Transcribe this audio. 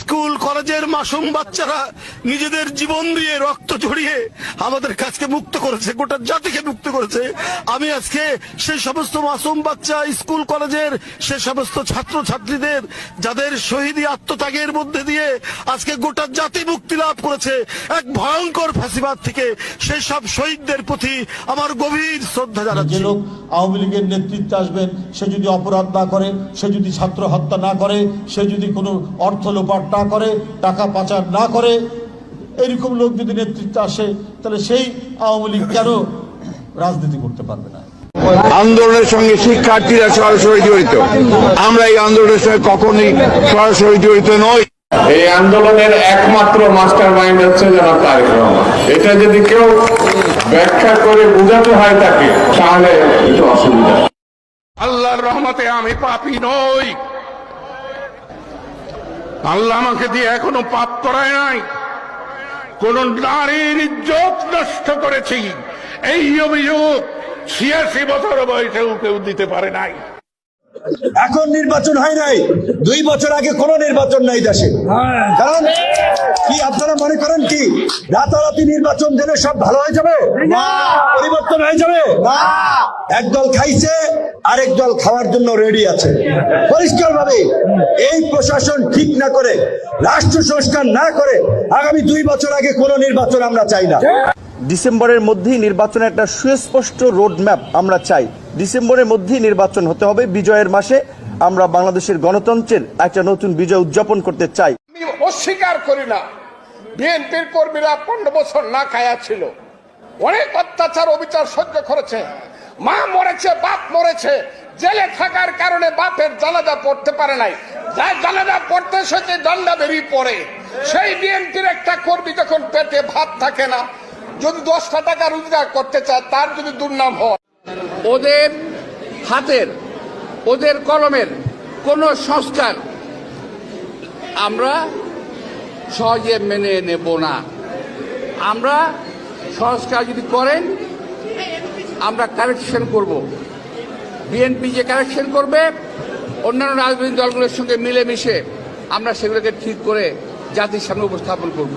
School, কলেজের মাসুম বাচ্চারা নিজেদের জীবন দিয়ে রক্ত ঝরিয়ে আমাদের কাছকে মুক্ত করেছে, গোটা জাতিকে মুক্ত করেছে। আমি আজকে সেই সমস্ত মাসুম বাচ্চা, স্কুল, কলেজের সে সমস্ত ছাত্র ছাত্রীদের যাদের শহীদী আত্মত্যাগের মধ্যে দিয়ে আজকে গোটা জাতি মুক্তি লাভ করেছে, এক ভয়ঙ্কর ফাঁসিবাদ থেকে সেই সব শহীদদের প্রতি আমার গভীর শ্রদ্ধা জানাচ্ছি। লোক আওয়ামী লীগের নেতৃত্বে আসবেন, সে যদি অপরাধ না করে, সে যদি ছাত্র হত্যা না করে, সে যদি কোনো অর্থ লোপাট না করে টাকা পাচার না করে এরকম লোক যদি নেতৃত্বে আসে তাহলে সেই আওয়ামী লীগ কেন রাজনীতি করতে পারবে না? আন্দোলনের সঙ্গে শিক্ষার্থীরা সরাসরি জড়িত। আমরা এই আন্দোলনের সঙ্গে কখনোই সরাসরি জড়িত নই। এই আন্দোলনের একমাত্র মাস্টার মাইন্ড হচ্ছে জনাব তারেক রহমান এটা যদি কেউ ব্যাখ্যা করে বোঝাতে হয় তাকে তাহলে একটু অসুবিধা। আল্লাহর রহমতে আমি পাপি নই। আল্লাহ আমাকে দিয়ে এখনও পাপ করায় নাই। কোন নারীর ইজ্জত নষ্ট করেছি। এই অভিযোগ ছিয়াশি বছর বয়সেও কেউ দিতে পারে নাই। এখন নির্বাচন হয় নাই। দুই বছর আগে কোন নির্বাচন নাই দেশে। কারণ কি আপনারা মনে করেন কি? রাতারাতি নির্বাচন দিলে সব ভালো হয়ে যাবে? পরিবর্তন হয়ে যাবে? একদল খাইছে আরেক দল খাওয়ার জন্য রেডি আছে। পরিষ্কার ভাবে এই প্রশাসন ঠিক না করে রাষ্ট্র সংস্কার না করে আগামী দুই বছর আগে কোন নির্বাচন আমরা চাই না। ডিসেম্বরের মধ্যেই নির্বাচনের একটা সুস্পষ্ট রোডম্যাপ আমরা চাই। ডিসেম্বরের মধ্যেই নির্বাচন হতে হবে। বিজয়ের মাসে আমরা বাংলাদেশের গণতন্ত্রের একটা নতুন বিজয় উদযাপন করতে চাই। আমি অস্বীকার করি না। বিএনপির কর্মীরা পনেরো বছর না খায়া ছিল। অনেক অত্যাচার অবিচার সহ্য করেছে। মা মরেছে, বাপ মরেছে, জেলে থাকার কারণে বাপের জানাজা পড়তে পারে নাই। যার জানাজা পড়তে সেটি দণ্ডা বেরিয়ে পড়ে। সেই বিএনপির একটা কর্মী যখন পেটে ভাত থাকে না, যদি দশটা টাকা রোজগার করতে চায়, তার যদি দুর্নাম হয়। ওদের হাতের, ওদের কলমের কোন সংস্কার আমরা সহজে মেনে নেব না। আমরা সংস্কার যদি করেন আমরা কারেকশন করব। বিএনপি যে কারেকশন করবে, অন্যান্য রাজনৈতিক দলগুলোর সঙ্গে মিলেমিশে আমরা সেগুলোকে ঠিক করে জাতির সামনে উপস্থাপন করব।